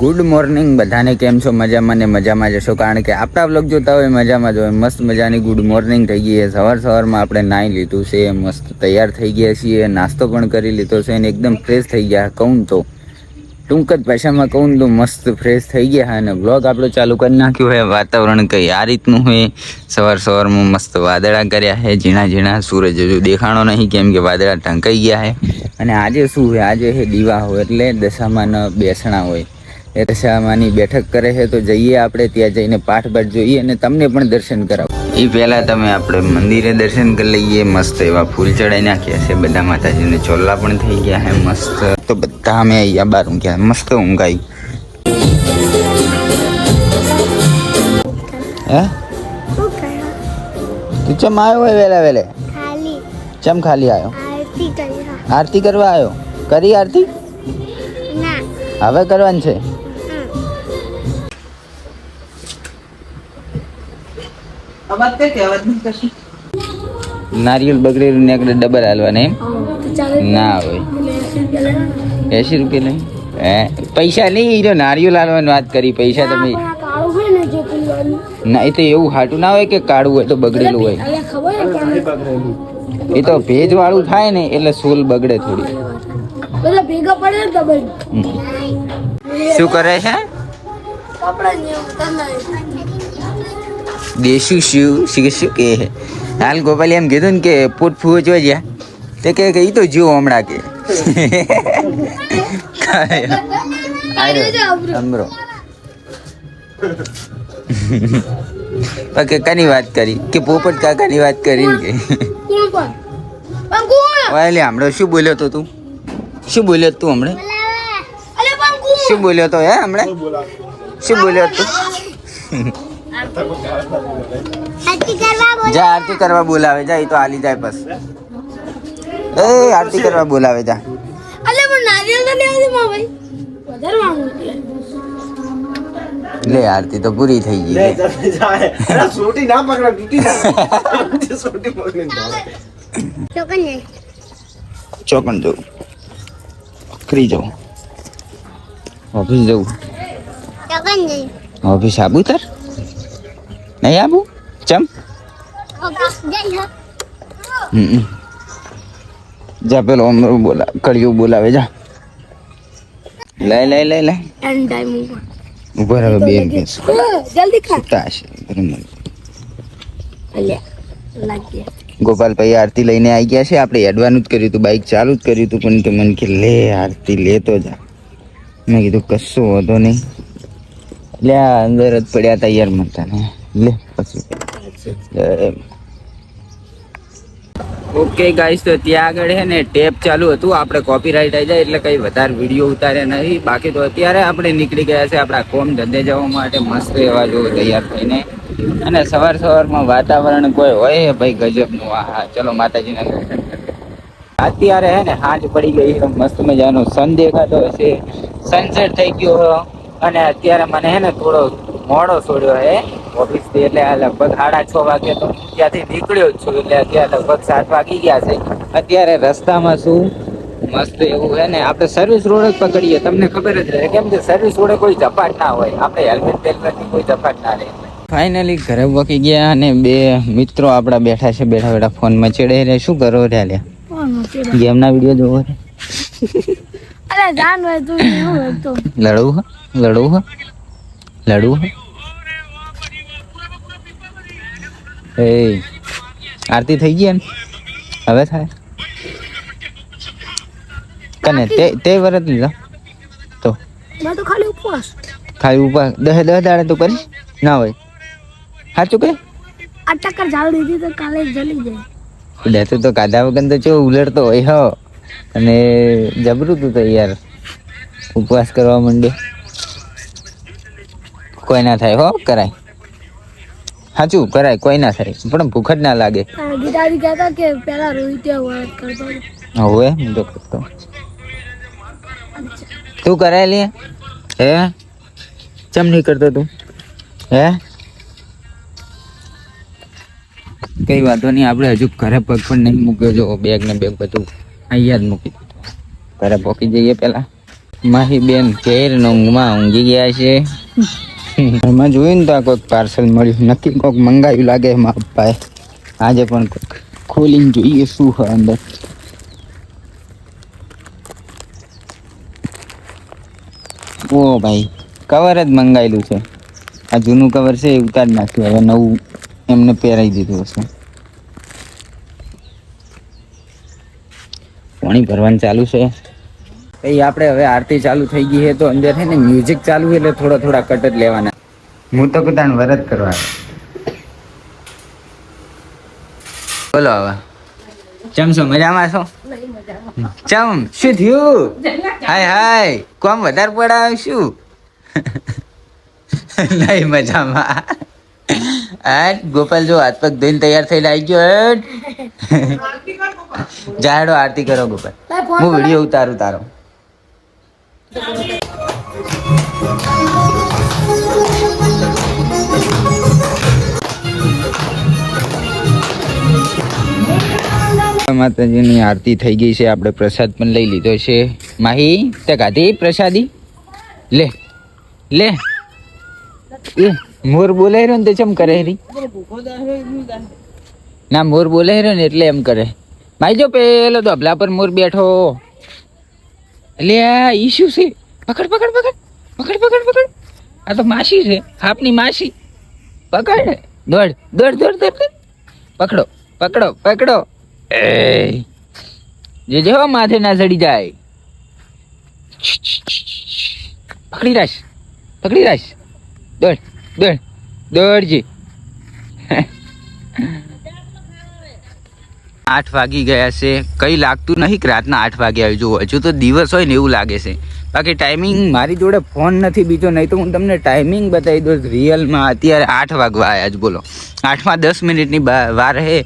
Good morning. બધાને કેમ છો? મજામાં ને મજામાં જશો કારણ કે આપણા બ્લોગ જોતા હોય મજામાં જ મસ્ત મજાની ગુડ મોર્નિંગ થઈ ગઈ છે. સવાર સવારમાં આપણે નાહી લીધું છે. મસ્ત તૈયાર થઈ ગયા છીએ. નાસ્તો પણ કરી લીધો છે અને એકદમ ફ્રેશ થઈ ગયા કહું તો ટૂંક જ ભાષામાં કહું તો મસ્ત ફ્રેશ થઈ ગયા અને બ્લોગ આપણો ચાલુ કરી નાખ્યું હોય વાતાવરણ કંઈ આ રીતનું હોય સવાર સવારમાં મસ્ત વાદળા કર્યા છે. ઝીણા ઝીણા સૂરજ હજુ દેખાણો નહીં, કેમ કે વાદળા ઢંકાઈ ગયા છે. અને આજે શું હોય આજે દીવા હોય એટલે દશામાં બેસણા હોય. એ દશામાની બેઠક કરે છે તો જઈએ આપણે ત્યાં જઈને પાઠ જોઈએ અને તમને પણ દર્શન કરાવો. એ પહેલાં તમે આપણે મંદિરે દર્શન કરી લઈએ મસ્ત એવા ફૂલ ચડાવી નાખ્યા છે બધા માતાજીને ચોલ્લા પણ થઈ ગયા છે મસ્ત. તો બધા અમે અહીંયા બાર ઊંઘ્યા મસ્ત ઊંઘાઈ. હે? તું ચમ આવ્યો હોય વહેલા વહેલે? ચમ ખાલી આવ્યો? આરતી કરવા આવ્યો? કરી આરતી? હવે કરવાની છે? અવાજ કઈ કે અવાજ નહીં કરશે નારિયેળ બગડેલું ને એકડે ડબલ હાલવાના એમ. ના હોય. એસી રૂપિયા. નહીં હે? પૈસા નહીં એ તો નારિયેળ હાલવાની વાત કરી. પૈસા તમે ને જે એ તો એવું હાટું ના હોય કે કાળું હોય તો બગડેલું હોય? એ તો ભેજ વાળું થાય ને એટલે સોલ બગડે થોડી. ભેગા પડે ને ડબલ હમ. શું કરે છે? કપડા દેશું શું શું? શું કે હાલ ગોપાલી એમ કીધું ને કે પૂટ ફૂવો જો જ્યાં. તે કે એ તો જુઓ હમણાં કે. અમરો. કે કની વાત કરી? કે પોપટ કાકાની વાત કરી ને કે? હમણાં શું બોલ્યો તો તું? શું બોલ્યો તું હમણાં? શું બોલ્યો તો હે હમણાં? શું બોલ્યો તું? જા આરતી કરવા બોલાવે. જા એ તો આલી જાય બસ. એ આરતી કરવા બોલાવે જા. અલે પણ નારિયેળ તો લેવા દે માં ભાઈ. વધારે વાંગું લે આરતી તો પૂરી થઈ ગઈ લે. સોટી ના પકડા તૂટી જાય. સોટી પકડી ચોકન ને ચોકન જો ફ્રી જવું ઓફિસ જવું ચોકન ને ઓફિસ આબુ તાર નહીં આબુ ચમ. જા પેલો અમરું બોલા કડિયું બોલાવે જા લઈ લઈ લઈ લઈ ઊભા રહે બે જલ્દી ખા. અલ્યા લાગી ગોપાલભાઈ આરતી લઈને આવી ગયા છે આપણે એડવાનું જ કર્યું હતું બાઇક ચાલુ જ કર્યું હતું પણ તો મને કે લે આરતી લેતો જા મેં કીધું કશું વાંધો નહીં લે અંદર જ પડ્યા તૈયાર મળતા ને લે પછી. ઓકે ગાઈસ તો ત્યાં આગળ છે ને ટેપ ચાલુ હતું. આપણે કોપીરાઇટ આવી જાય એટલે કંઈ વધારે વીડિયો ઉતાર્યા નથી બાકી તો અત્યારે આપણે નીકળી ગયા છે આપણા કોમ ધંધે જવા માટે. મસ્ત એવા જો તૈયાર થઈને. અને સવાર સવારમાં વાતાવરણ કોઈ હોય ભાઈ ગજબનું આ હા ચલો માતાજીના. દર્શન અત્યારે હે ને હાંજ પડી ગઈ છે. મસ્ત મજાનો સન દેખાતો હશે સનસેટ થઈ ગયો અને અત્યારે મને હે ને થોડો મોડો છોડ્યો હે ઓફિસથી એટલે આ લગભગ સાડા છ વાગે તો ત્યાંથી નીકળ્યો જ છું. એટલે અત્યારે લગભગ સાત વાગી ગયા છે. અત્યારે રસ્તામાં શું? મસ્ત એવું હે ને. આપણે સર્વિસ રોડ જ પકડીએ. તમને ખબર જ રહે. કેમ કે સર્વિસ રોડે કોઈ ઝપાટ ના હોય. આપણે હેલ્મેટ પહેરવાથી કોઈ ઝપાટ ના રહે. ફાઇનલી ઘરે વકી ગયા અને બે મિત્રો આપણા બેઠા છે. બેઠા બેઠા ફોનમાં ચડે રે શું કરો રે લે ગેમના વીડિયો જોવો રે અરે જાન હોય તું એવું હોય તો લડવું હ? લડવું હ? લડવું હે? એ આરતી થઈ ગઈ ને હવે થાય? કને તે તે વરત લીધા? તો? મેં તો ખાલી ઉપવાસ. ખાલી ઉપવાસ? દહે દહ દાડે તો કરી? ના હોય? સાચું કે? આ ટક્કર જાળ દીધી તો કાલે જલી જાય લેતું તો કાધા વગર તો ચો ઉલડતો હોય હો? અને જબરું તું તો યાર. ઉપવાસ કરવા માંડ્યો કોઈ ના થાય હો? કરાય. સાચું કરાય કોઈ ના થાય. પણ ભૂખ જ ના લાગે. ગીતાજી કહેતા કે પેલા રોહિત વાત કરતો. હવે હું તો કરતો. તું કરાય લે. હે? ચમ નહીં કરતો તું? હે? કઈ વાંધો નહીં આપણે હજુ ઘરે પગ પણ નહીં મૂક્યો. જો બેગ ને બેગ બધું અહીંયા જ મૂકી દીધું. ઘરે પહોંચી જઈએ પેલા માહી બેન ઘેર ઊંઘમાં ઊંઘી ગયા છે. ઘરમાં જોયું ને તો આ કોઈક પાર્સલ મળ્યું. નક્કી કોઈક મંગાવ્યું લાગે મારા પપ્પાએ આજે પણ કોઈક ખોલીને જોઈએ શું હોય અંદર. ઓ ભાઈ કવર જ મંગાવેલું છે. આ જૂનું કવર છે એ ઉતાર નાખ્યું. હવે નવું એમને પહેરાવી દીધું હશે. પાણી ભરવાનું ચાલુ છે. એ આપણે હવે આરતી ચાલુ થઈ ગઈ છે તો અંદર છે ને મ્યુઝિક ચાલુ એટલે થોડા થોડા કટ જ લેવાના. હું તો કદાચ વરત કરવા બોલો હવે. ચમ છો મજામાં છો? ચમ શું થયું? હાય હાય કોમ વધારે પડાવ શું? નહીં મજામાં. આટ ગોપાલ જો હાથ પગ ધોઈને તૈયાર થઈને આવી ગયો હેડ. જાહેડો આરતી કરો ગોપાલ. હું વીડિયો ઉતારું તારો. માતાજીની આરતી થઈ ગઈ છે. આપણે પ્રસાદ પણ લઈ લીધો છે. માહી, તે કાધી પ્રસાદી? લે લે. એ, મોર બોલાય રહ્યો ને તે ચમ કરે રી? ના, મોર બોલાય રહ્યો ને એટલે એમ કરે. માઈ જો પેલો ધબલા પર મોર બેઠો. એટલે આ ઈ છે. પકડ પકડ પકડ. પકડ પકડ પકડ. આ તો માસી છે. આપની માસી. પકડ. દોડ દોડ દોડ દોડ. પકડો પકડો પકડો. એ જે જેવો માથે ના ચડી જાય. પકડી રાખ. પકડી રાખ. દોડ દોડ, દોડજી. આઠ વાગી ગયા છે. કંઈ લાગતું નહીં કે રાતના આઠ વાગે આવી જવું હજુ તો દિવસ હોય ને એવું લાગે છે. બાકી ટાઈમિંગ મારી જોડે ફોન નથી બીજો, નહીં તો હું તમને ટાઈમિંગ બતાવી દઉં રિયલમાં અત્યારે આઠ વાગવા આવ્યા જ બોલો. આઠમાં દસ મિનિટની વાર રહે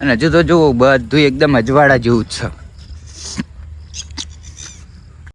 અને હજુ તો જુઓ, બધું એકદમ અજવાળા જેવું જ છે.